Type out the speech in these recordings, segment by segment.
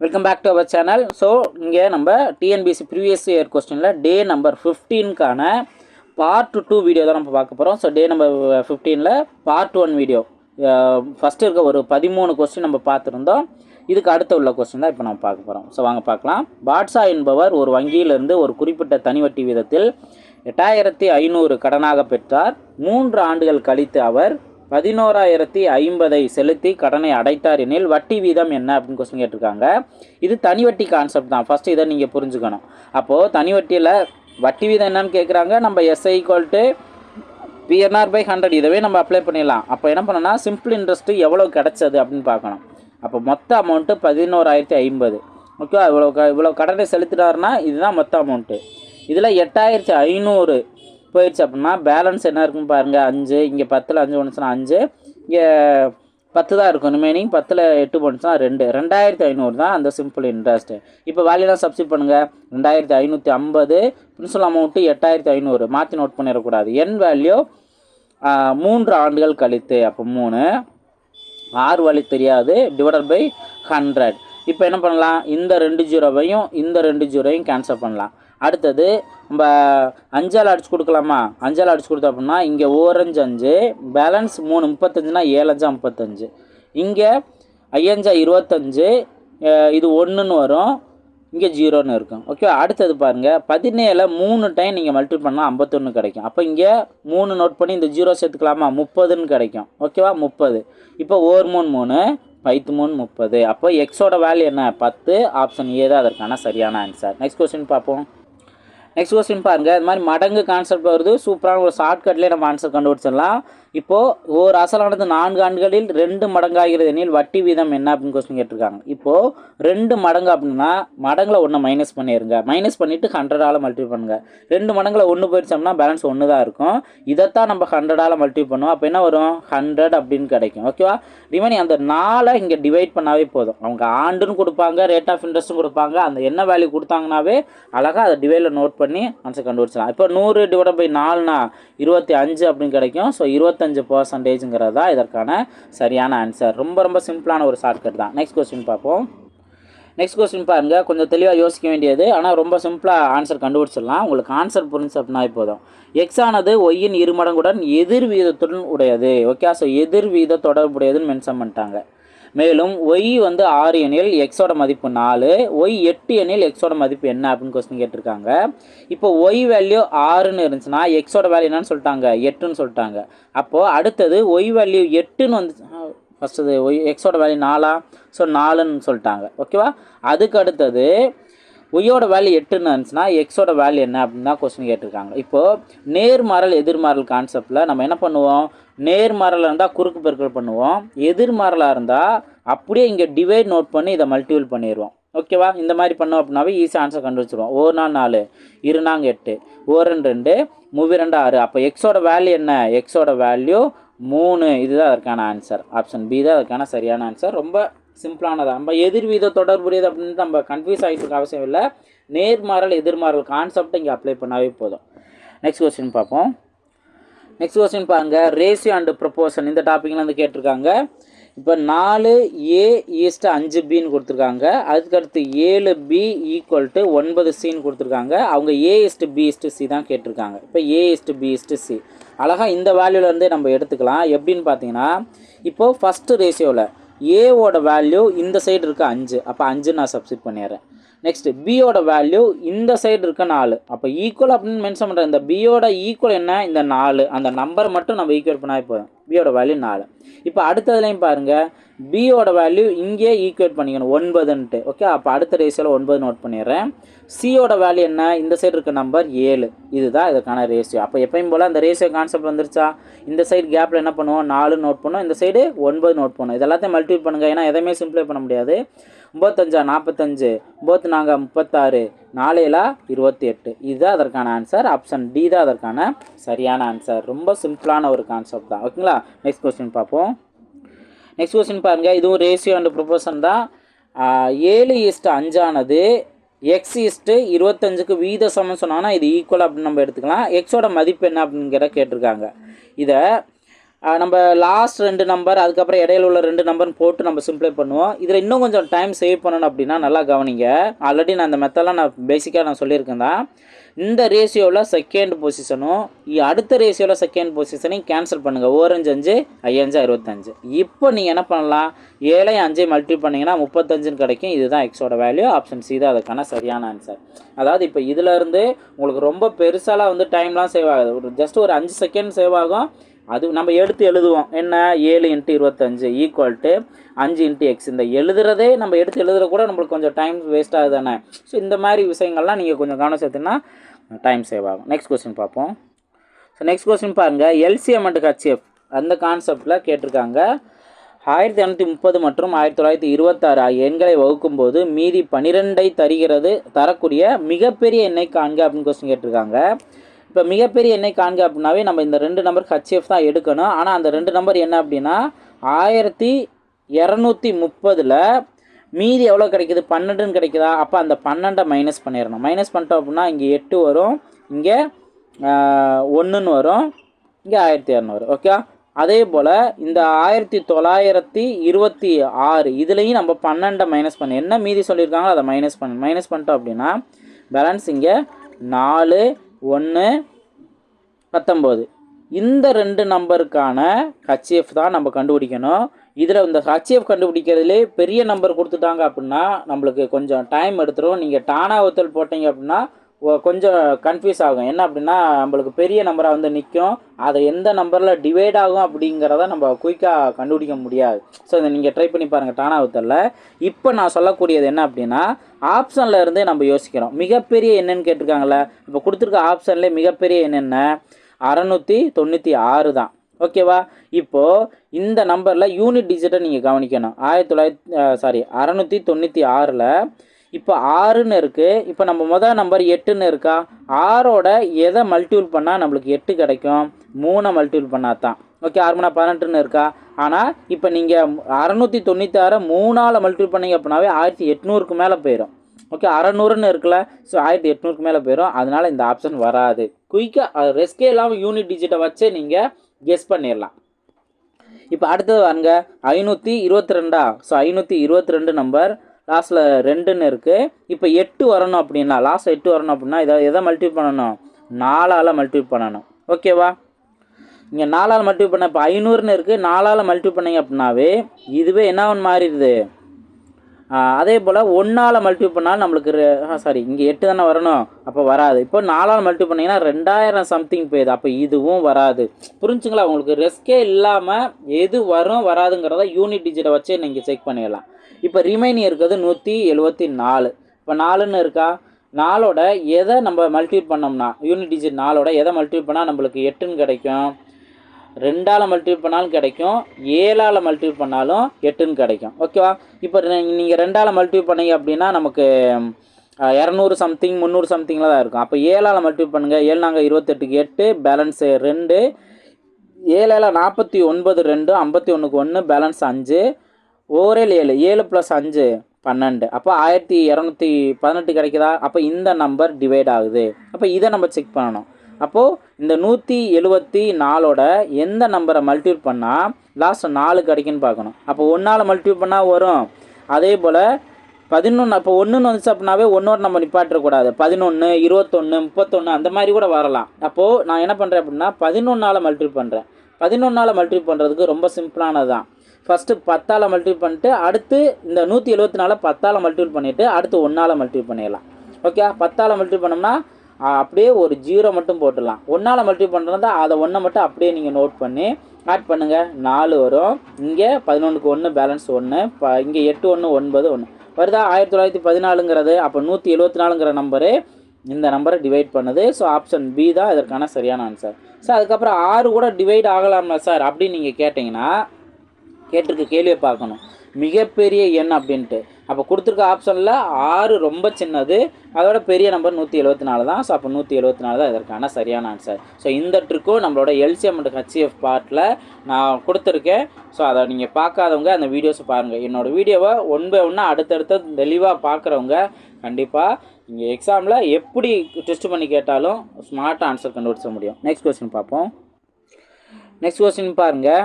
Welcome back to our channel so இங்கே நம்ம TNPSC previous year கொஸ்டினில் டே நம்பர் ஃபிஃப்டீனுக்கான பார்ட் டூ வீடியோ தான் நம்ம பார்க்க போகிறோம் ஸோ டே நம்பர் ஃபிஃப்டீனில் பார்ட் ஒன் வீடியோ ஃபஸ்ட்டு இருக்க ஒரு பதிமூணு கொஸ்டின் நம்ம பார்த்துருந்தோம். இதுக்கு அடுத்த உள்ள கொஸ்டின் தான் இப்போ நம்ம பார்க்க போகிறோம் ஸோ வாங்க பார்க்கலாம். பாட்ஷா என்பவர் ஒரு வங்கியிலிருந்து ஒரு குறிப்பிட்ட தனி வட்டி வீதத்தில் எட்டாயிரத்தி ஐநூறு கடனாக பெற்றார். மூன்று ஆண்டுகள் கழித்து அவர் பதினோராயிரத்தி ஐம்பதை செலுத்தி கடனை அடைத்தார் எனில் வட்டி வீதம் என்ன அப்படின்னு கொஸ்டின் கேட்டிருக்காங்க. இது தனி வட்டி கான்செப்ட் தான். ஃபஸ்ட்டு இதை நீங்கள் புரிஞ்சுக்கணும். அப்போது தனி வட்டியில் வட்டி வீதம் என்னன்னு கேட்குறாங்க நம்ம SI equal to PNR by hundred இதவே நம்ம அப்ளை பண்ணிடலாம். அப்போ என்ன பண்ணணும்னா சிம்பிள் இன்ட்ரெஸ்ட்டு எவ்வளோ கிடச்சது அப்படின்னு பார்க்கணும். அப்போ மொத்த அமௌண்ட்டு பதினோராயிரத்தி ஐம்பது. ஓகேவா இவ்வளோ க இவ்வளோ கடனை செலுத்தினாருன்னா இதுதான் மொத்த அமௌண்ட்டு இதில் எட்டாயிரத்தி ஐநூறு போயிடுச்சு அப்படின்னா பேலன்ஸ் என்ன இருக்குன்னு பாருங்கள் அஞ்சு இங்கே பத்தில் அஞ்சு ஒன்றுச்சுன்னா அஞ்சு இங்கே பத்து தான் இருக்கும். ரிமைனிங் பத்தில் எட்டு போனுச்சுன்னா ரெண்டு. ரெண்டாயிரத்தி ஐநூறு தான் அந்த சிம்பிள் இன்ட்ரெஸ்ட்டு இப்போ வேலையெல்லாம் சப்ஸ்டிட் பண்ணுங்கள் ரெண்டாயிரத்தி ஐநூற்றி ஐம்பது பிரின்சிபல் அமௌண்ட்டு எட்டாயிரத்தி ஐநூறு. மாற்றி நோட் பண்ணிடக்கூடாது. என் வேல்யூ மூன்று ஆண்டுகள் கழித்து. அப்போ மூணு. ஆறு வழி தெரியாது. டிவைடட் பை ஹண்ட்ரட் இப்போ என்ன பண்ணலாம்? இந்த ரெண்டு ஜீரோவையும் இந்த ரெண்டு ஜீரோவையும் கேன்சல் பண்ணலாம். அடுத்தது நம்ம அஞ்சால் அடிச்சு கொடுக்கலாமா? அஞ்சால் அடிச்சு கொடுத்தோம் அப்படின்னா இங்கே ஓரஞ்சு அஞ்சு பேலன்ஸ் மூணு முப்பத்தஞ்சுனா ஏழஞ்சா முப்பத்தஞ்சு. இங்கே ஐயஞ்சா இருபத்தஞ்சு இது ஒன்றுன்னு வரும். இங்கே ஜீரோன்னு இருக்கும். ஓகே அடுத்தது பாருங்கள் பதினேழு மூணு டைம் நீங்கள் மல்டிபிள் பண்ணால் ஐம்பத்தொன்று கிடைக்கும். அப்போ இங்கே மூணு நோட் பண்ணி இந்த ஜீரோ சேர்த்துக்கலாமா? முப்பதுன்னு கிடைக்கும். ஓகேவா முப்பது. இப்போ ஓர் மூணு மூணு பைத்து மூணு முப்பது. அப்போ எக்ஸோட வேல்யூ என்ன? பத்து. ஆப்ஷன் ஏ தான். அதற்கான சரியான ஆன்சர் நெக்ஸ்ட் கொஸ்டின் பார்ப்போம். நெக்ஸ்ட் கொஸ்டின் பாருங்கள் இது மாதிரி மடங்கு கான்செப்ட் வருது. சூப்பரான ஒரு ஷார்ட்கட்லேயே நம்ம ஆன்சர் கண்டுபிடிச்சிடலாம். இப்போது ஒரு அசலானது நான்கு ஆண்டுகளில் ரெண்டு மடங்காகிறது எனில் வட்டி வீதம் என்ன அப்படின்னு கொஸ்டின் கேட்டிருக்காங்க. இப்போது ரெண்டு மடங்கு அப்படின்னா மடங்கில் ஒன்று மைனஸ் பண்ணிடுங்க மைனஸ் பண்ணிவிட்டு ஹண்ட்ரடால் மல்டிப்ளை பண்ணுங்கள் ரெண்டு மடங்கில் ஒன்று போயிடுச்சோம்னா பேலன்ஸ் ஒன்று தான் இருக்கும். இதைத்தான் நம்ம ஹண்ட்ரடால் மல்டிபிள் பண்ணுவோம். அப்போ என்ன வரும்? ஹண்ட்ரட் அப்படின்னு கிடைக்கும். ஓகேவா ரிமைனிங் அந்த நாளை இங்கே டிவைட் பண்ணாவே போதும். அவங்க ஆண்டுன்னு கொடுப்பாங்க ரேட் ஆஃப் இன்ட்ரெஸ்ட்டும் கொடுப்பாங்க. அந்த என்ன வேல்யூ கொடுத்தாங்கனாவே அழகாக அதை டிவைடில் நோட் பண்ணி ஆன்சர் கண்டுபிடிச்சலாம் இப்போ நூறு டிவைட் பை நாலுனா இருபத்தி அஞ்சு அப்படின்னு கிடைக்கும். ஸோ இருபத்தஞ்சு பர்சன்டேஜுங்கிறது தான் இதற்கான சரியான ஆன்சர் ரொம்ப ரொம்ப சிம்பிளான ஒரு ஷார்ட்கட் தான். நெக்ஸ்ட் கொஸ்டின் பார்ப்போம். நெக்ஸ்ட் கொஸ்டின் பாருங்கள் கொஞ்சம் தெளிவாக யோசிக்க வேண்டியது. ஆனால் ரொம்ப சிம்பிளாக ஆன்சர் கண்டுபிடிச்சிடலாம். உங்களுக்கு ஆன்சர் புரிஞ்சு அப்படின்னா போதும். எக்ஸ் ஆனது ஒய்யின் இருமடங்குடன் எதிர் வீதத்துடன் உடையது. ஓகே ஸோ எதிர் வீத தொடர்புடையதுன்னு மென்ஷன் பண்ணிட்டாங்க. மேலும் ஒய் வந்து ஆறு எனில் எக்ஸோட மதிப்பு நாலு ஒய் எட்டு எனில் எக்ஸோட மதிப்பு என்ன அப்படின்னு கொஸ்டின் கேட்டிருக்காங்க. இப்போ ஒய் வேல்யூ ஆறுன்னு இருந்துச்சுன்னா எக்ஸோட வேல்யூ என்னன்னு சொல்லிட்டாங்க. எட்டுன்னு சொல்லிட்டாங்க. அப்போது அடுத்தது ஒய் வேல்யூ எட்டுன்னு வந்து ஃபஸ்ட்டு ஒய் எக்ஸோட வேல்யூ நாலா? ஸோ நாலுன்னு சொல்லிட்டாங்க. ஓகேவா அதுக்கு அடுத்தது ஒய்யோட வேல்யூ எட்டுன்னு இருந்துச்சுன்னா எக்ஸோட வேல்யூ என்ன அப்படின்னு தான் கொஸ்டின் கேட்டிருக்காங்க. இப்போது நேர்மாறல் எதிர்மாறல் கான்செப்டில் நம்ம என்ன பண்ணுவோம்? நேர்மாறலாக இருந்தால் குறுக்கு பெருக்கல் பண்ணுவோம். எதிர்மாறலாக இருந்தால் அப்படியே இங்கே டிவைட் நோட் பண்ணி இதை மல்டிபிள் பண்ணிடுவோம் ஓகேவா இந்த மாதிரி பண்ணோம் அப்படின்னாவே ஈஸி ஆன்சர் கண்டுபிடிச்சிருவோம். ஒரு நாள் நாலு இரு நாங்க எட்டு ஓரன் ரெண்டு மூவி ரெண்டு ஆறு. அப்போ எக்ஸோட வேல்யூ என்ன? எக்ஸோட வேல்யூ மூணு. இதுதான் அதற்கான ஆன்சர் ஆப்ஷன் பி தான் அதற்கான சரியான ஆன்சர் ரொம்ப சிம்பிளானதாக நம்ம எதிர்வீத தொடர்புடையது அப்படின்னு நம்ம கன்ஃபியூஸ் ஆகிட்டு இருக்க அவசியம் இல்லை. நேர்மாறல் எதிர்மாறல் கான்செப்ட் இங்கே அப்ளை பண்ணாவே போதும். நெக்ஸ்ட் கொஸ்டின் பார்ப்போம். நெக்ஸ்ட் கொஸ்டின் பாருங்க. ரேஷியோ அண்டு ப்ரொப்போர்ஷன் இந்த டாப்பிக்கில் வந்து கேட்டிருக்காங்க. இப்போ நாலு ஏ ஈஸ்ட்டு அஞ்சு பின்னு கொடுத்துருக்காங்க. அதுக்கடுத்து ஏழு பி ஈக்குவல் டு ஒன்பது சின்னு கொடுத்துருக்காங்க. அவங்க A is to B is to C தான் கேட்டிருக்காங்க. இப்போ A is to B is to C அழகாக இந்த வேல்யூலேருந்தே நம்ம எடுத்துக்கலாம். எப்படின்னு பார்த்தீங்கன்னா இப்போது ஃபஸ்ட்டு ரேஷியோவில் ஏவோட வேல்யூ இந்த சைடு இருக்க அஞ்சு. அப்போ அஞ்சு நான் சப்ஸ்டிட் பண்ணிடுறேன். நெக்ஸ்ட் பியோட வேல்யூ இந்த சைடு இருக்க நாலு. அப்போ ஈக்குவல் அப்படின்னு மென்ஷன் பண்ணுறேன் இந்த பியோட ஈக்குவல் என்ன? இந்த நாலு. அந்த நம்பர் மட்டும் நம்ம ஈக்குவல் பண்ணால் போதும். பியோட வேல்யூ நாலு. இப்போ அடுத்ததுலையும் பாருங்கள் பியோட வேல்யூ இங்கே ஈக்குவேட் பண்ணிக்கணும் ஒன்பதுன்ட்டு ஓகே அப்போ அடுத்த ரேஷியோவில் ஒன்பது நோட் பண்ணிடுறேன். சியோட வேல்யூ என்ன? இந்த சைடு இருக்க நம்பர் ஏழு. இதுதான் இதுக்கான ரேஷியோ அப்போ எப்பயும் போல் அந்த ரேஷியோ கான்செப்ட் வந்துருச்சா? இந்த சைடு கேப்பில் என்ன பண்ணுவோம்? நாலு நோட் பண்ணுவோம். இந்த சைடு ஒன்பது நோட் பண்ணுவோம். இது எல்லாத்தையும் மல்டிபிள் பண்ணுங்கள் ஏன்னா எதையுமே சிம்பிளை பண்ண முடியாது. ஒம்பத்தஞ்சா நாற்பத்தஞ்சு ஒம்பத்து நாங்கள் முப்பத்தாறு. நாலேலா இருபத்தி எட்டு. இதுதான் அதற்கான ஆன்சர் ஆப்ஷன் டி தான் அதற்கான சரியான ஆன்சர் ரொம்ப சிம்பிளான ஒரு கான்செப்ட் தான். ஓகேங்களா நெக்ஸ்ட் கொஸ்டின் பார்ப்போம். நெக்ஸ்ட் கொஸ்டின் பாருங்கள் இதுவும் ரேஷியோ அண்ட் ப்ரொபோஷன் தான். ஏழு ஈஸ்ட் அஞ்சானது எக்ஸ் ஈஸ்ட்டு இருபத்தஞ்சுக்கு வீத சமம் சொன்னாங்கன்னா இது ஈக்குவல் அப்படின்னு நம்ம எடுத்துக்கலாம். எக்ஸோட மதிப்பு என்ன அப்படிங்கிற கேட்டிருக்காங்க. இதை நம்ம லாஸ்ட் ரெண்டு நம்பர் அதுக்கப்புறம் இடையில உள்ள ரெண்டு நம்பர்னு போட்டு நம்ம சிம்ப்ளை பண்ணுவோம். இதில் இன்னும் கொஞ்சம் டைம் சேவ் பண்ணணும் அப்படின்னா நல்லா கவனிங்க. ஆல்ரெடி நான் இந்த மெத்தெல்லாம் நான் பேசிக்காக நான் சொல்லியிருக்கேன் தான். இந்த ரேஷியோவில் செகண்ட் பொசிஷனும் அடுத்த ரேஷியோவில் செகண்ட் பொசிஷனையும் கேன்சல் பண்ணுங்கள் ஓரஞ்சு அஞ்சு ஐயஞ்சு அறுபத்தஞ்சு. இப்போ நீங்கள் என்ன பண்ணலாம்? ஏழையும் அஞ்சு மல்டி பண்ணிங்கன்னா முப்பத்தஞ்சுன்னு கிடைக்கும். இதுதான் எக்ஸோட வேல்யூ ஆப்ஷன் சி தான் அதுக்கான சரியான ஆன்சர் அதாவது இப்போ இதிலேருந்து உங்களுக்கு ரொம்ப பெருசாலாம் வந்து டைம்லாம் சேவ் ஆகுது. ஒரு ஜஸ்ட் ஒரு அஞ்சு செகண்ட் சேவ் ஆகும். அது நம்ம எடுத்து எழுதுவோம். என்ன? ஏழு இன்ட்டு இருபத்தஞ்சு ஈக்குவல் டு அஞ்சு இன்ட்டு எக்ஸ் இந்த எழுதுறதே நம்ம எடுத்து எழுதுற கூட நம்மளுக்கு கொஞ்சம் டைம் வேஸ்ட் ஆகுது தானே? ஸோ இந்த மாதிரி விஷயங்கள்லாம் நீங்கள் கொஞ்சம் கவனம் சேர்த்துனா டைம் சேவ் ஆகும். நெக்ஸ்ட் கொஸ்டின் பார்ப்போம். ஸோ நெக்ஸ்ட் கொஸ்டின் பாருங்கள் எல்சிஎம் அண்ட் ஹச்எஃப் அந்த கான்செப்டில் கேட்டிருக்காங்க. ஆயிரத்தி இரநூத்தி முப்பது மற்றும் ஆயிரத்தி தொள்ளாயிரத்தி இருபத்தாறு ஆகிய எண்களை வகுக்கும்போது மீதி பன்னிரெண்டை தருகிறது தரக்கூடிய மிகப்பெரிய எண்ணை காண்க அப்படின்னு கொஸ்டின் கேட்டிருக்காங்க. இப்போ மிகப்பெரிய எண்ணெய் காண்க அப்படின்னாவே நம்ம இந்த ரெண்டு நம்பர் ஹச்எஃப் தான் எடுக்கணும். ஆனால் அந்த ரெண்டு நம்பர் என்ன அப்படின்னா ஆயிரத்தி இரநூத்தி முப்பதில் மீதி எவ்வளோ கிடைக்குது? பன்னெண்டுன்னு கிடைக்குதா? அப்போ அந்த பன்னெண்டை மைனஸ் பண்ணிடணும் மைனஸ் பண்ணிட்டோம் அப்படின்னா இங்கே எட்டு வரும். இங்கே ஒன்றுன்னு வரும். இங்கே ஆயிரத்தி இரநூறு. ஓகே அதே போல் இந்த ஆயிரத்தி தொள்ளாயிரத்தி இருபத்தி ஆறு இதுலேயும் நம்ம பன்னெண்டை மைனஸ் பண்ணி என்ன மீதி சொல்லியிருக்காங்களோ அதை மைனஸ் பண்ண மைனஸ் பண்ணிட்டோம் அப்படின்னா பேலன்ஸ் இங்கே நாலு ஒன்று பத்தொம்போது இந்த ரெண்டு நம்பருக்கான ஹச்எஃப் தான் நம்ம கண்டுபிடிக்கணும். இதில் இந்த ஹச்சிஎஃப் கண்டுபிடிக்கிறதுலே பெரிய நம்பர் கொடுத்துட்டாங்க அப்படின்னா நம்மளுக்கு கொஞ்சம் டைம் எடுத்துரும். நீங்கள் டானா ஒத்தல் போட்டீங்க அப்படின்னா கொஞ்சம் கன்ஃபியூஸ் ஆகும். என்ன அப்படின்னா நம்மளுக்கு பெரிய நம்பராக வந்து நிற்கும் அதை எந்த நம்பரில் டிவைட் ஆகும் அப்படிங்கிறத நம்ம குயிக்காக கண்டுபிடிக்க முடியாது. ஸோ இதை நீங்கள் ட்ரை பண்ணி பாருங்கள் டானாவத்தில் இப்போ நான் சொல்லக்கூடியது என்ன அப்படின்னா ஆப்ஷனில் இருந்தே நம்ம யோசிக்கிறோம். மிகப்பெரிய என்னன்னு கேட்டிருக்காங்களே இப்போ கொடுத்துருக்க ஆப்ஷன்லேயே மிகப்பெரிய என்னென்ன? அறநூற்றி தொண்ணூற்றி ஆறு தான். ஓகேவா இப்போது இந்த நம்பரில் யூனிட் டிஜிட்டை நீங்கள் கவனிக்கணும். ஆயிரத்தி தொள்ளாயிரத்தி சாரி அறநூற்றி தொண்ணூற்றி ஆறில் இப்போ ஆறுன்னு இருக்குது இப்போ நம்ம முதல் நம்பர் எட்டுன்னு இருக்கா? ஆறோட எதை மல்டிபிள் பண்ணால் நம்மளுக்கு எட்டு கிடைக்கும்? மூணை மல்டிபிள் பண்ணால் தான் ஓகே ஆறு மணி பதினெட்டுன்னு இருக்கா? ஆனால் இப்போ நீங்கள் அறநூற்றி தொண்ணூற்றி மூணால் மல்டிபிள் பண்ணீங்க அப்படின்னாவே ஆயிரத்தி எட்நூறுக்கு மேலே போயிடும் ஓகே அறநூறுன்னு இருக்குல்ல? ஸோ ஆயிரத்தி எட்நூறுக்கு மேலே போயிடும் அதனால் இந்த ஆப்ஷன் வராது. குயிக்காக ரெஸ்கே இல்லாமல் யூனிட் டிஜிட்டை வச்சு நீங்கள் கெஸ் பண்ணிடலாம். இப்போ அடுத்தது வாங்க ஐநூற்றி இருபத்தி ரெண்டா? ஸோ ஐநூற்றி இருபத்தி ரெண்டு நம்பர் லாஸ்ட்டில் ரெண்டுன்னு இருக்குது இப்போ எட்டு வரணும் அப்படின்னா லாஸ்ட் எட்டு வரணும் அப்படின்னா இதை எதை மல்டிபிள் பண்ணணும்? நாலால் மல்டிபிள் பண்ணணும். ஓகேவா இங்கே நாலால் மல்டிபிள் பண்ண இப்போ ஐநூறுன்னு இருக்குது நாலால் மல்டிபிள் பண்ணிங்க அப்படின்னாவே இதுவே என்ன ஒன்று மாறிடுது? அதே போல் ஒன்றால் மல்டிபிள் பண்ணாலும் நம்மளுக்கு சாரி இங்கே எட்டு தானே வரணும் அப்போ வராது. இப்போ நாலால் மல்டிபிள் பண்ணிங்கன்னா ரெண்டாயிரம் சம்திங் போயிடுது. அப்போ இதுவும் வராது. புரிஞ்சுங்களா? உங்களுக்கு ரிஸ்க்கே இல்லாமல் எது வரும் வராதுங்கிறத யூனிட் டிஜிட்டை வச்சு நீங்கள் செக் பண்ணிடலாம். இப்போ ரிமைனிங் இருக்கிறது நூற்றி எழுபத்தி நாலு இப்போ நாலுன்னு இருக்கா? நாலோட எதை நம்ம மல்டிபிள் பண்ணோம்னா யூனிட் டிஜிட் நாலோட எதை மல்டிபிள் பண்ணால் நம்மளுக்கு எட்டுன்னு கிடைக்கும்? ரெண்டால் மல்டிபிள் பண்ணாலும் கிடைக்கும் ஏழால் மல்டிபிள் பண்ணாலும் எட்டுன்னு கிடைக்கும். ஓகேவா இப்போ நீங்கள் ரெண்டால் மல்டிபிள் பண்ணீங்க அப்படின்னா நமக்கு இரநூறு சம்திங் முந்நூறு சம்திங்கில் தான் இருக்கும். அப்போ ஏழால் மல்டிபிள் பண்ணுங்கள் ஏழு நாங்கள் இருபத்தெட்டுக்கு எட்டு பேலன்ஸு ரெண்டு. ஏழில் நாற்பத்தி ஒன்பது ரெண்டு ஐம்பத்தி ஒன்றுக்கு ஒன்று பேலன்ஸ் அஞ்சு. ஓரேல் ஏழு ஏழு ப்ளஸ் அஞ்சு பன்னெண்டு. அப்போ ஆயிரத்தி இரநூத்தி பதினெட்டு கிடைக்குதா? அப்போ இந்த நம்பர் டிவைட் ஆகுது. அப்போ இதை நம்ம செக் பண்ணணும். அப்போது இந்த நூற்றி எழுபத்தி நாலோட எந்த நம்பரை மல்டிபிள் பண்ணால் லாஸ்ட் நாலு கிடைக்குன்னு பார்க்கணும். அப்போ ஒன்றால் மல்டிபிள் பண்ணால் வரும். அதே போல் பதினொன்று அப்போ ஒன்றுன்னு வந்துச்சு அப்படின்னாவே ஒன்றோட நம்ம நிப்பாட்டக்கூடாது பதினொன்று இருபத்தொன்று முப்பத்தொன்று அந்த மாதிரி கூட வரலாம். அப்போது நான் என்ன பண்ணுறேன் அப்படின்னா பதினொன்றால் மல்டிபிள் பண்ணுறேன் பதினொன்றால் மல்டிபிள் பண்ணுறதுக்கு ரொம்ப சிம்பிளானது தான் ஃபஸ்ட்டு பத்தால் மல்டிபிள் பண்ணிட்டு அடுத்து இந்த நூற்றி எழுபத்தி நாலை பத்தால் மல்டிபிள் பண்ணிவிட்டு அடுத்து ஒன்றால் மல்டிபிள் பண்ணிடலாம். ஓகே பத்தால் மல்டிபிள் பண்ணோம்னா அப்படியே ஒரு ஜீரோ மட்டும் போட்டுடலாம். ஒன்றால் மல்டிபிள் பண்ணுறதா அதை ஒன்றை மட்டும் அப்படியே நீங்கள் நோட் பண்ணி ஆட் பண்ணுங்கள் நாலு வரும். இங்கே பதினொன்றுக்கு ஒன்று பேலன்ஸ் ஒன்று ப இங்கே எட்டு ஒன்று ஒன்பது ஒன்று வருதா? ஆயிரத்தி தொள்ளாயிரத்தி பதினாலுங்கிறது அப்போ நூற்றி எழுபத்தி நாலுங்கிற நம்பரு இந்த நம்பரை டிவைட் பண்ணுது. ஸோ ஆப்ஷன் பி தான் இதற்கான சரியான ஆன்சர் சார் அதுக்கப்புறம் ஆறு கூட டிவைட் ஆகலாமா சார் அப்படின்னு நீங்கள் கேட்டிங்கன்னா கேட்டிருக்க கேள்வியை பார்க்கணும். மிகப்பெரிய எண் அப்படின்ட்டு. அப்போ கொடுத்துருக்க ஆப்ஷனில் ஆறு ரொம்ப சின்னது. அதோட பெரிய நம்பர் நூற்றி எழுபத்தி நாலு தான். ஸோ அப்போ நூற்றி எழுபத்தி நாலு தான் இதற்கான சரியான ஆன்சர் ஸோ இந்த ட்ரிக்கும் நம்மளோட எல்சிஎம் அண்ட் ஹச்சிஎஃப் பார்ட்டில் நான் கொடுத்துருக்கேன். ஸோ அதை நீங்கள் பார்க்காதவங்க அந்த வீடியோஸை பாருங்கள் என்னோடய வீடியோவை ஒன் பை அடுத்தடுத்த அடுத்தடுத்து தெளிவாக பார்க்குறவங்க கண்டிப்பாக இங்கே எக்ஸாமில் எப்படி டெஸ்ட் பண்ணி கேட்டாலும் ஸ்மார்ட்டாக ஆன்சர் கண்டுபிடிச்ச முடியும். நெக்ஸ்ட் கொஸ்டின் பார்ப்போம். நெக்ஸ்ட் கொஸ்டின் பாருங்கள்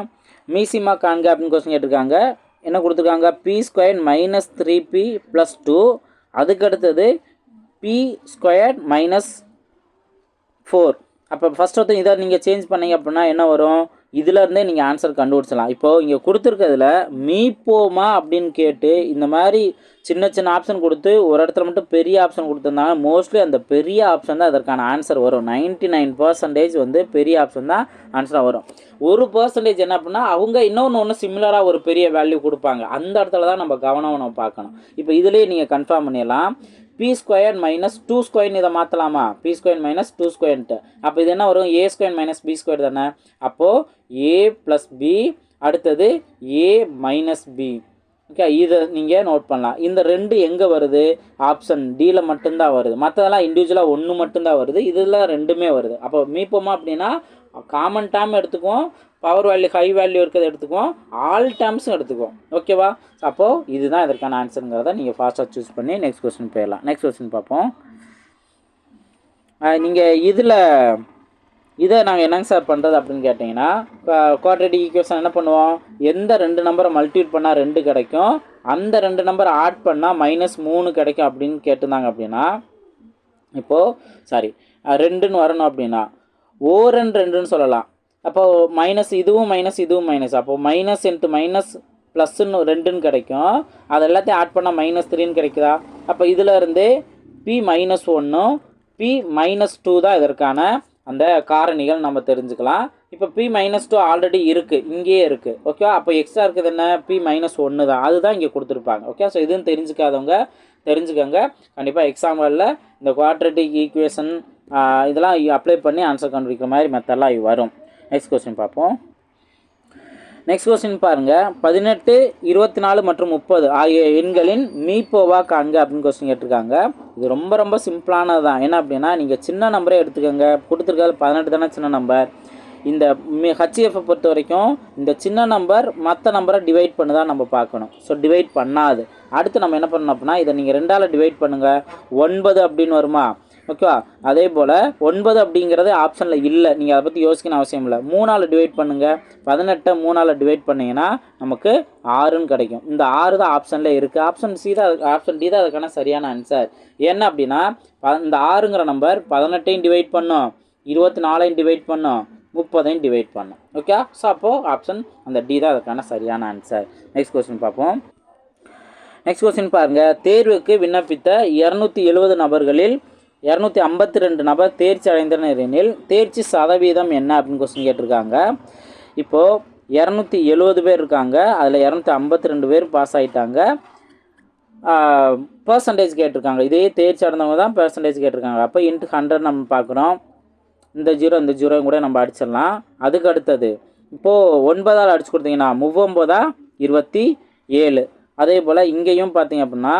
மீசிமா காண்க அப்படின்னு கொஸ்டின் கேட்டிருக்காங்க. என்ன கொடுத்துருக்காங்க? B square minus three B plus two அதுக்கு அடுத்தது பி ஸ்கொயர் மைனஸ் ஃபோர் அப்போ ஃபஸ்ட் ஒருத்தர் இதை நீங்கள் சேஞ்ச் பண்ணீங்க அப்படின்னா என்ன வரும்? இதுலேருந்தே நீங்கள் ஆன்சர் கண்டுபிடிச்சலாம் இப்போது இங்கே கொடுத்துருக்கிறதுல மீப்போமா அப்படின்னு கேட்டு இந்த மாதிரி சின்ன சின்ன ஆப்ஷன் கொடுத்து ஒரு இடத்துல மட்டும் பெரிய ஆப்ஷன் கொடுத்துருந்தாங்க மோஸ்ட்லி அந்த பெரிய ஆப்ஷன் தான் அதற்கான ஆன்சர் வரும். நைன்ட்டி நைன் பர்சன்டேஜ் வந்து பெரிய ஆப்ஷன் தான் ஆன்சராக வரும். ஒரு பர்சன்டேஜ் என்ன அப்படின்னா அவங்க இன்னொன்று ஒன்று சிமிலராக ஒரு பெரிய வேல்யூ கொடுப்பாங்க. அந்த இடத்துல தான் நம்ம கவனம் நம்ம பார்க்கணும். இப்போ இதுலேயே நீங்கள் கன்ஃபார்ம் பண்ணிடலாம். பி ஸ்கொயர் மைனஸ் டூ ஸ்கொயர்னு இதை மாற்றலாமா பி ஸ்கொயர் மைனஸ் டூ ஸ்கொயர்ன்ட்டு அப்போ இது என்ன வரும்? A square minus B square தானே? அப்போது ஏ ப்ளஸ் பி அடுத்தது ஏ மைனஸ் பி ஓகே இதை நீங்கள் நோட் பண்ணலாம். இந்த ரெண்டு எங்கே வருது? ஆப்ஷன் டியில் மட்டும்தான் வருது. மற்றதெல்லாம் இண்டிவிஜுவலாக ஒன்று மட்டும்தான் வருது. இதில் ரெண்டுமே வருது. அப்போ மீப்போமா அப்படின்னா காமன் டேர்ம் எடுத்துக்குவோம். பவர் வேல்யூ ஹை வேல்யூ இருக்கிறத எடுத்துக்குவோம். ஆல் டேர்ம்ஸும் எடுத்துக்குவோம். ஓகேவா அப்போது இதுதான் இதற்கான ஆன்சருங்கிறத நீங்கள் ஃபாஸ்ட்டாக சூஸ் பண்ணி நெக்ஸ்ட் கொஸ்டின் போயிடலாம். நெக்ஸ்ட் கொஸ்டின் பார்ப்போம். நீங்கள் இதில் இதை நாங்கள் என்னங்க சார் பண்ணுறது அப்படின்னு கேட்டிங்கன்னா குவாட்ரேட்டிக் ஈக்குவேஷன் என்ன பண்ணுவோம்? எந்த ரெண்டு நம்பரை மல்டிபிள் பண்ணால் ரெண்டு கிடைக்கும். அந்த ரெண்டு நம்பரை ஆட் பண்ணால் மைனஸ் மூணு கிடைக்கும் அப்படின்னு கேட்டிருந்தாங்க அப்படின்னா இப்போது சாரி ரெண்டுன்னு வரணும் அப்படின்னா ஓரன் ரெண்டுன்னு சொல்லலாம். அப்போது மைனஸ் இதுவும் மைனஸ் இதுவும் மைனஸ் அப்போது மைனஸ் இன்ட்டு மைனஸ் ப்ளஸ்ன்னு ரெண்டுன்னு கிடைக்கும். அது எல்லாத்தையும் ஆட் பண்ணால் மைனஸ் த்ரீன்னு கிடைக்குதா? அப்போ இதில் இருந்து பி மைனஸ் ஒன்றும் பி மைனஸ் டூ தான் இதற்கான அந்த காரணிகள் நம்ம தெரிஞ்சுக்கலாம். இப்போ பி மைனஸ் டூ ஆல்ரெடி இருக்குது இங்கேயே இருக்குது ஓகே அப்போ எக்ஸ்ட்ரா இருக்குது என்ன? பி மைனஸ் ஒன்று தான். அதுதான் இங்கே கொடுத்துருப்பாங்க. ஓகே ஸோ இதுவும் தெரிஞ்சுக்காதவங்க தெரிஞ்சுக்கோங்க. கண்டிப்பாக எக்ஸாம்பிளில் இந்த குவாட்ரட்டிக் ஈக்குவேஷன் இதெல்லாம் அப்ளை பண்ணி ஆன்சர் கண்டுபிடிக்கிற மாதிரி மெத்தடெலாம் வரும். நெக்ஸ்ட் கொஸ்டின் பார்ப்போம். நெக்ஸ்ட் கொஸ்டின் பாருங்கள் பதினெட்டு இருபத்தி நாலு மற்றும் முப்பது ஆகிய எண்களின் மீப்போவா காண்க அப்படின்னு கொஸ்டின் கேட்டிருக்காங்க. இது ரொம்ப ரொம்ப சிம்பிளானது தான் என்ன அப்படின்னா நீங்கள் சின்ன நம்பரே எடுத்துக்கோங்க. கொடுத்துருக்காது பதினெட்டு தானே சின்ன நம்பர் இந்த ஹச்எஃப்பை பொறுத்த வரைக்கும் இந்த சின்ன நம்பர் மற்ற நம்பரை டிவைட் பண்ணி தான் நம்ம பார்க்கணும். ஸோ டிவைட் பண்ணாது. அடுத்து நம்ம என்ன பண்ணணும் அப்படின்னா இதை நீங்கள் ரெண்டால் டிவைட் பண்ணுங்கள் ஒன்பது அப்படின்னு வருமா? ஓகேவா அதே போல் ஒன்பது அப்படிங்கிறது ஆப்ஷனில் இல்லை. நீங்கள் அதை பற்றி யோசிக்கணும் அவசியம் இல்லை. மூணால் டிவைட் பண்ணுங்கள் பதினெட்டை மூணால் டிவைட் பண்ணிங்கன்னா நமக்கு ஆறுன்னு கிடைக்கும். இந்த ஆறு தான் ஆப்ஷனில் இருக்குது ஆப்ஷன் சி தான் ஆப்ஷன் டி தான் அதுக்கான சரியான ஆன்சர் என்ன அப்படின்னா ப இந்த ஆறுங்கிற நம்பர் பதினெட்டையும் டிவைட் பண்ணும். இருபத்தி நாலையும் டிவைட் பண்ணும். முப்பதையும் டிவைட் பண்ணும். ஓகே ஸோ அப்போது ஆப்ஷன் அந்த டி தான் அதுக்கான சரியான ஆன்சர் நெக்ஸ்ட் கொஸ்டின் பார்ப்போம். நெக்ஸ்ட் கொஸ்டின் பாருங்கள் தேர்வுக்கு விண்ணப்பித்த இரநூத்தி எழுபது நபர்களில் இரநூத்தி ஐம்பத்தி ரெண்டு நபர் தேர்ச்சி அடைந்தனர் எனில் தேர்ச்சி சதவீதம் என்ன அப்படின்னு கொஸ்டின் கேட்டிருக்காங்க. இப்போது இரநூத்தி எழுபது பேர் இருக்காங்க அதில் இரநூத்தி ஐம்பத்தி ரெண்டு பேர் பாஸ் ஆகிட்டாங்க பர்சன்டேஜ் கேட்டிருக்காங்க. இதே தேர்ச்சி அடைந்தவங்க தான் பர்சன்டேஜ் கேட்டிருக்காங்க. அப்போ இன்ட்டு ஹண்ட்ரட் நம்ம பார்க்குறோம். இந்த ஜீரோ இந்த ஜீரோயும் கூட நம்ம அடிச்சிடலாம். அதுக்கு அடுத்தது இப்போது ஒன்பதால் அடிச்சு கொடுத்தீங்கன்னா முவ்வொம்பதா இருபத்தி ஏழு. அதே போல் இங்கேயும் பார்த்தீங்க அப்படின்னா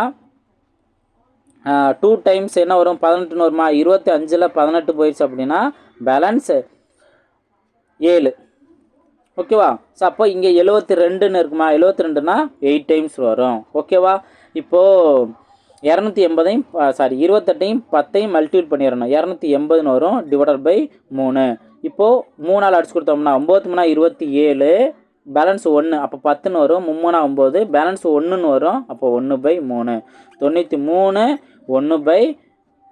டூ டைம்ஸ் என்ன வரும்? பதினெட்டுன்னு வருமா? இருபத்தி அஞ்சில் பதினெட்டு போயிடுச்சு அப்படின்னா பேலன்ஸ் ஏழு. ஓகேவா ஸோ அப்போ இங்கே எழுபத்தி ரெண்டுன்னு இருக்குமா? எழுபத்தி ரெண்டுனா எயிட் டைம்ஸ் வரும். ஓகேவா இப்போது இரநூத்தி எண்பதையும் சாரி இருபத்தெட்டையும் பத்தையும் மல்டிபிள் பண்ணிடணும். இரநூத்தி எண்பதுன்னு வரும் டிவைடட் பை மூணு. இப்போது மூணால் அடிச்சு கொடுத்தோம்னா ஒம்பது மூணா இருபத்தி ஏழு பேலன்ஸ் ஒன்று அப்போ பத்துன்னு வரும் மும்மூணா ஒம்பது பேலன்ஸ் ஒன்றுன்னு வரும் அப்போ ஒன்று பை மூணு. தொண்ணூற்றி மூணு ஒன்று பை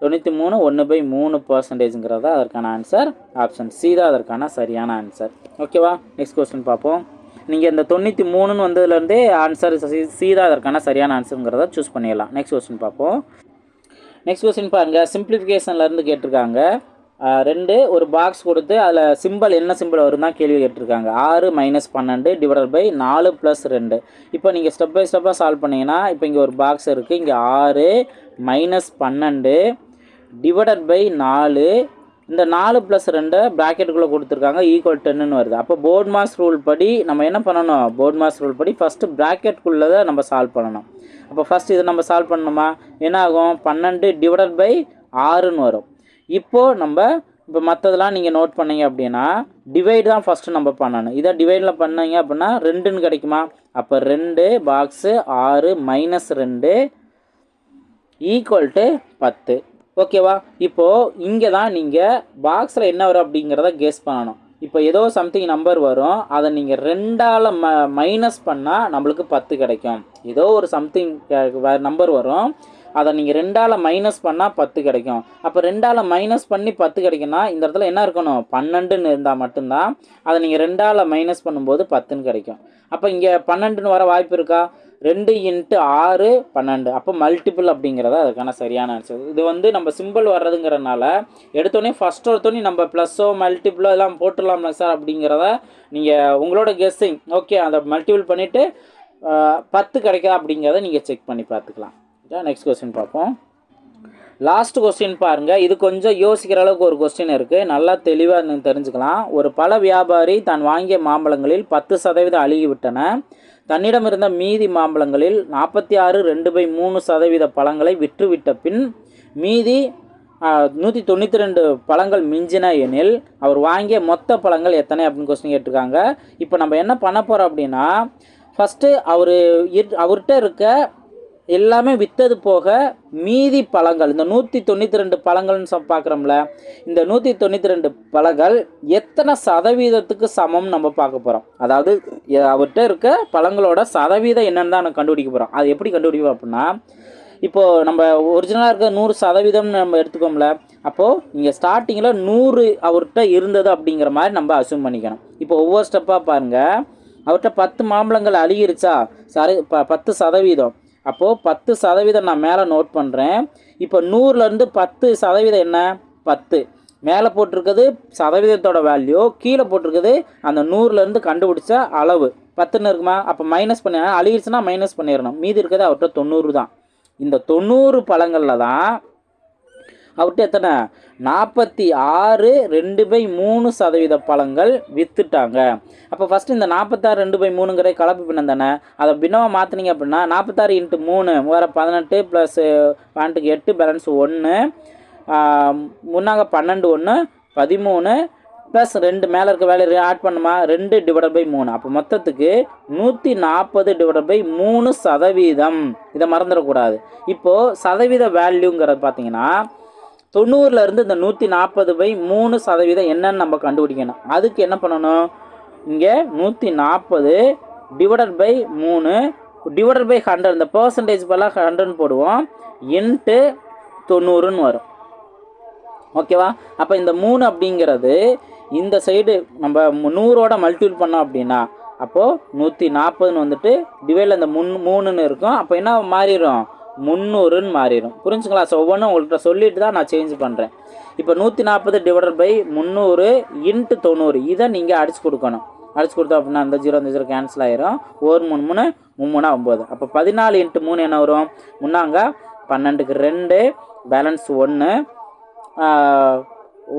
தொண்ணூற்றி மூணு ஒன்று பை மூணு பர்சன்டேஜுங்கிறது தான் அதற்கான ஆன்சர் ஆப்ஷன் சி தான் அதற்கான சரியான ஆன்சர் ஓகேவா நெக்ஸ்ட் கொஸ்டின் பார்ப்போம். நீங்கள் இந்த தொண்ணூற்றி மூணுன்னு வந்ததுலேருந்தே ஆன்சர் சி தான் அதற்கான சரியான ஆன்சருங்கிறத சூஸ் பண்ணிடலாம். நெக்ஸ்ட் கொஸ்டின் பார்ப்போம். நெக்ஸ்ட் கொஸ்டின் பாருங்கள் சிம்பிளிஃபிகேஷன்லேருந்து கேட்டிருக்காங்க. ரெண்டு ஒரு பாக்ஸ் கொடுத்து அதில் சிம்பிள் என்ன சிம்பிள் வரும் தான் கேள்வி கேட்டிருக்காங்க. ஆறு மைனஸ் பன்னெண்டு டிவைடட் பை நாலு ப்ளஸ் ரெண்டு. இப்போ நீங்கள் ஸ்டெப் பை ஸ்டெப்பாக சால்வ் பண்ணிங்கன்னா இப்போ இங்கே ஒரு பாக்ஸ் இருக்குது இங்கே ஆறு மைனஸ் பன்னெண்டு டிவைடட் பை நாலு. இந்த நாலு ப்ளஸ் ரெண்டு ப்ராக்கெட்டுக்குள்ளே கொடுத்துருக்காங்க. ஈக்குவல் டென்னு வருது. அப்போ போர்ட் மாஸ் ரூல் படி நம்ம என்ன பண்ணணும்? போர்ட் மாஸ் ரூல் படி ஃபஸ்ட்டு ப்ராக்கெட்டுக்குள்ளே தான் நம்ம சால்வ் பண்ணணும். அப்போ ஃபஸ்ட் இதை நம்ம சால்வ் பண்ணணுமா? என்ன ஆகும் பன்னெண்டு டிவைடட் பை ஆறுன்னு வரும். இப்போது நம்ம இப்போ மற்றதெல்லாம் நீங்கள் நோட் பண்ணீங்க அப்படின்னா டிவைட் தான் ஃபஸ்ட்டு நம்ம பண்ணணும். இதை டிவைடில் பண்ணீங்க அப்படின்னா ரெண்டுன்னு கிடைக்குமா? அப்போ ரெண்டு பாக்ஸு ஆறு மைனஸ் ரெண்டு ஈக்குவல் டு பத்து. ஓகேவா இப்போது இங்கே தான் நீங்கள் பாக்ஸில் என்ன வரும் அப்படிங்கிறத கெஸ் பண்ணணும். இப்போ ஏதோ சம்திங் நம்பர் வரும். அதை நீங்கள் ரெண்டால் ம மைனஸ் பண்ணால் நம்மளுக்கு பத்து கிடைக்கும். ஏதோ ஒரு சம்திங் நம்பர் வரும். அதை நீங்கள் ரெண்டால் மைனஸ் பண்ணால் பத்து கிடைக்கும். அப்போ ரெண்டால் மைனஸ் பண்ணி பத்து கிடைக்குன்னா இந்த இடத்துல என்ன இருக்கணும்? பன்னெண்டுன்னு இருந்தால் மட்டும்தான் அதை நீங்கள் ரெண்டால் மைனஸ் பண்ணும்போது பத்துன்னு கிடைக்கும். அப்போ இங்கே பன்னெண்டுன்னு வர வாய்ப்பு இருக்கா? ரெண்டு இன்ட்டு ஆறு பன்னெண்டு. அப்போ மல்டிபிள் அப்படிங்கிறத அதுக்கான சரியான ஆன்சர் இது வந்து நம்ம சிம்பிள் வர்றதுங்கிறனால எடுத்தோடனே ஃபஸ்ட் ஒருத்தோடனே நம்ம ப்ளஸ்ஸோ மல்டிபிளோ எல்லாம் போட்டுடலாம்ல சார் அப்படிங்கிறத நீங்கள் உங்களோட கெஸ்ஸிங் ஓகே அதை மல்டிபிள் பண்ணிவிட்டு பத்து கிடைக்குதா அப்படிங்கிறத நீங்கள் செக் பண்ணி பார்த்துக்கலாம். நெக்ஸ்ட் கொஸ்டின் பார்ப்போம். லாஸ்ட் கொஸ்டின் பாருங்கள் இது கொஞ்சம் யோசிக்கிற அளவுக்கு ஒரு கொஸ்டின் இருக்குது நல்லா தெளிவாக நீங்கள் தெரிஞ்சுக்கலாம். ஒரு பல வியாபாரி தான் வாங்கிய மாம்பழங்களில் பத்து சதவீதம் அழுகிவிட்டன. தன்னிடம் இருந்த மீதி மாம்பழங்களில் நாற்பத்தி ஆறு ரெண்டு பை மூணு சதவீத பழங்களை விற்றுவிட்ட பின் மீதி நூற்றி தொண்ணூற்றி ரெண்டு பழங்கள் மிஞ்சின எனில் அவர் வாங்கிய மொத்த பழங்கள் எத்தனை அப்படின்னு கொஸ்டின் கேட்டிருக்காங்க. இப்போ நம்ம என்ன பண்ண போகிறோம் அப்படின்னா ஃபஸ்ட்டு அவர் அவர்கிட்ட இருக்க எல்லாமே விற்றது போக மீதி பழங்கள் இந்த நூற்றி தொண்ணூற்றி ரெண்டு பழங்கள்னு பார்க்குறோம்ல இந்த நூற்றி தொண்ணூற்றி ரெண்டு பழங்கள் எத்தனை சதவீதத்துக்கு சமம் நம்ம பார்க்க போகிறோம் அதாவது அவர்கிட்ட இருக்க பழங்களோட சதவீதம் என்னென்னு தான் கண்டுபிடிக்க போகிறோம் அது எப்படி கண்டுபிடிப்போம் அப்படின்னா இப்போது நம்ம ஒரிஜினலாக இருக்க நூறு சதவீதம்னு நம்ம எடுத்துக்கோம்ல அப்போது இங்கே ஸ்டார்டிங்கில் நூறு அவர்கிட்ட இருந்தது அப்படிங்கிற மாதிரி நம்ம அசியூம் பண்ணிக்கணும். இப்போ ஒவ்வொரு ஸ்டெப்பாக பாருங்கள் அவர்கிட்ட பத்து மாம்பழங்கள் அழுகிருச்சா சரி ப பத்து சதவீதம். அப்போது பத்து சதவீதம் நான் மேலே நோட் பண்ணுறேன் இப்போ நூறுலேருந்து பத்து சதவீதம் என்ன? பத்து. மேலே போட்டிருக்குது சதவீதத்தோட வேல்யூ கீழே போட்டிருக்குது அந்த நூறுலேருந்து கண்டுபிடிச்ச அளவு. பத்துன்னு இருக்குமா? அப்போ மைனஸ் பண்ணி அழுகிடுச்சுன்னா மைனஸ் பண்ணிடணும். மீதி இருக்கிறது அவர்கிட்ட தொண்ணூறு தான். இந்த தொண்ணூறு பழங்களில் தான் அவர்கிட்ட எத்தனை? நாற்பத்தி ஆறு ரெண்டு பை மூணு சதவீத பழங்கள் விற்றுட்டாங்க அப்போ ஃபஸ்ட்டு இந்த நாற்பத்தாறு ரெண்டு பை மூணுங்கிற கலப்பு பின்னம் தானே? அதை பின்னமாக மாற்றினீங்க அப்படின்னா நாற்பத்தாறு இன்ட்டு மூணு வேறு பதினெட்டு ப்ளஸ் பன்னெண்டுக்கு எட்டு பேலன்ஸ் ஒன்று முன்னாங்க பன்னெண்டு ஒன்று பதிமூணு ப்ளஸ் ரெண்டு மேலே இருக்க வேலை ஆட் பண்ணுமா? ரெண்டு டிவைட் பை மூணு. அப்போ மொத்தத்துக்கு நூற்றி நாற்பது டிவைட் பை மூணு சதவீதம். இதை மறந்துடக்கூடாது. இப்போது சதவீத வேல்யூங்கிறது பார்த்தீங்கன்னா தொண்ணூறுலேருந்து இந்த நூற்றி நாற்பது பை மூணு சதவீதம் என்னன்னு நம்ம கண்டுபிடிக்கணும். அதுக்கு என்ன பண்ணணும்? இங்கே நூற்றி நாற்பது டிவைடட் பை மூணு டிவைடட் பை ஹண்ட்ரட் இந்த பர்சன்டேஜ் பதிலாக ஹண்ட்ரட்னு போடுவோம். இன்ட்டு தொண்ணூறுன்னு வரும். ஓகேவா அப்போ இந்த மூணு அப்படிங்கிறது இந்த சைடு நம்ம நூறோட மல்டிபிள் பண்ணோம் அப்படின்னா அப்போது நூற்றி நாற்பதுன்னு வந்துட்டு டிவைடில் இந்த முன் மூணுன்னு இருக்கும். அப்போ என்ன மாறிடும்? முந்நூறுன்னு மாறிடும். புரிஞ்சுங்களா? ஸோ ஒவ்வொன்றும் உங்கள்கிட்ட சொல்லிட்டு தான் நான் சேஞ்ச் பண்ணுறேன் இப்போ நூற்றி நாற்பது டிவைடட் பை முந்நூறு இன்ட்டு தொண்ணூறு. இதை நீங்கள் அடிச்சு கொடுக்கணும். அடிச்சு கொடுத்தோம் அப்படின்னா அந்த ஜீரோ அந்த ஜீரோ கேன்சல் ஆயிரும். ஒரு மூணு மூணு மும்மூணா ஒம்பது அப்போ பதினாலு இன்ட்டு மூணு என்ன வரும்? முன்னாங்க பன்னெண்டுக்கு ரெண்டு பேலன்ஸ் ஒன்று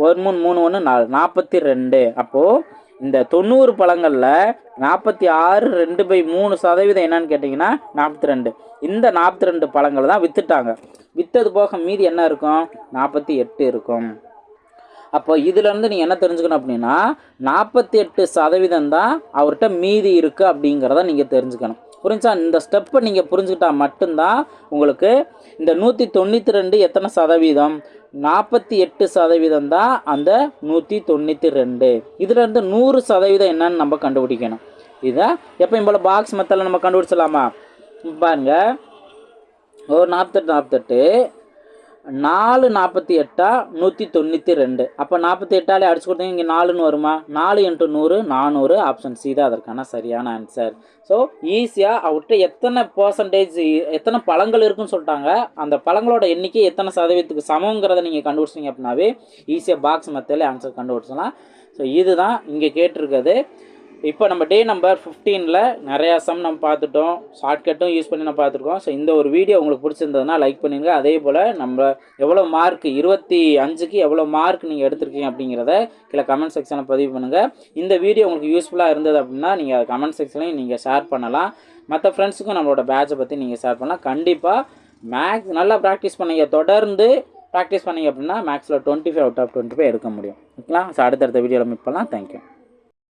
ஒரு மூணு மூணு ஒன்று நாலு. நாற்பத்தி ரெண்டு. அப்போது இந்த தொண்ணூறு பழங்களில் நாற்பத்தி ஆறு ரெண்டு பை மூணு சதவீதம் என்னன்னு கேட்டிங்கன்னா நாற்பத்தி ரெண்டு. இந்த நாற்பத்தி ரெண்டு பழங்கள் தான் விற்றுட்டாங்க விற்றது போக மீதி என்ன இருக்கும்? நாற்பத்தி எட்டு இருக்கும். அப்போ இதுலேருந்து நீங்கள் என்ன தெரிஞ்சுக்கணும் அப்படின்னா நாற்பத்தி எட்டு சதவீதம் தான் அவர்கிட்ட மீதி இருக்குது அப்படிங்கிறத நீங்கள் தெரிஞ்சுக்கணும். புரிஞ்சா? இந்த ஸ்டெப்பை நீங்கள் புரிஞ்சுக்கிட்டா மட்டும்தான் உங்களுக்கு இந்த நூற்றி தொண்ணூற்றி ரெண்டு எத்தனை சதவீதம்? நாற்பத்தி எட்டு சதவீதம் தான் அந்த நூற்றி தொண்ணூற்றி ரெண்டு. இதுலேருந்து நூறு சதவீதம் என்னன்னு நம்ம கண்டுபிடிக்கணும். இதை? எப்பயும் போல் பாக்ஸ் மெத்தடில் நம்ம கண்டுபிடிச்சலாமா பாருங்க. ஒரு நாற்பத்தெட்டு நாற்பத்தெட்டு. நாலு நாற்பத்தி எட்டா நூற்றி தொண்ணூற்றி ரெண்டு. அப்போ நாற்பத்தி எட்டாலே அடிச்சு கொடுத்தீங்க இங்கே நாலுன்னு வருமா? நாலு இன்ட்டு நூறு நானூறு ஆப்ஷன் சி தான் அதற்கான சரியான ஆன்சர் ஸோ ஈஸியாக அவர்கிட்ட எத்தனை பர்சன்டேஜ் எத்தனை பழங்கள் இருக்குன்னு சொல்லிட்டாங்க. அந்த பழங்களோட எண்ணிக்கை எத்தனை சதவீதத்துக்கு சமங்கிறத நீங்கள் கண்டுபிடிச்சிங்க அப்படின்னாவே ஈஸியாக பாக்ஸ் மத்தியில் ஆன்சர் கண்டுபிடிச்சலாம் ஸோ இதுதான் இங்கே கேட்டிருக்கிறது. இப்போ நம்ம டே நம்பர் ஃபிஃப்டீனில் நிறையா சம் நம்ம பார்த்துட்டோம். ஷார்ட்கட்டும் யூஸ் பண்ணி நம்ம பார்த்துருக்கோம். ஸோ இந்த ஒரு வீடியோ உங்களுக்கு பிடிச்சிருந்ததுன்னா லைக் பண்ணிடுங்க அதே போல் நம்ம எவ்வளோ மார்க் இருபத்தி அஞ்சுக்கு எவ்வளோ மார்க் நீங்கள் எடுத்திருக்கீங்க அப்படிங்கிறத கீழே கமெண்ட் செக்ஷனில் பதிவு பண்ணுங்கள் இந்த வீடியோ உங்களுக்கு யூஸ்ஃபுல்லாக இருந்தது அப்படின்னா நீங்கள் கமெண்ட் செக்ஷன்லையும் நீங்கள் ஷேர் பண்ணலாம். மற்ற ஃப்ரெண்ட்ஸுக்கும் நம்மளோட பேட்சை பற்றி நீங்கள் ஷேர் பண்ணலாம். கண்டிப்பாக மேக்ஸ் நல்லா ப்ராக்டிஸ் பண்ணீங்க. தொடர்ந்து ப்ராக்டிஸ் பண்ணீங்க அப்படின்னா மேக்ஸில் twenty five out of twenty five எடுக்க முடியும். ஓகேங்களா? ஸோ அடுத்தடுத்த வீடியோவில் மீட் பண்ணலாம். தேங்க்யூ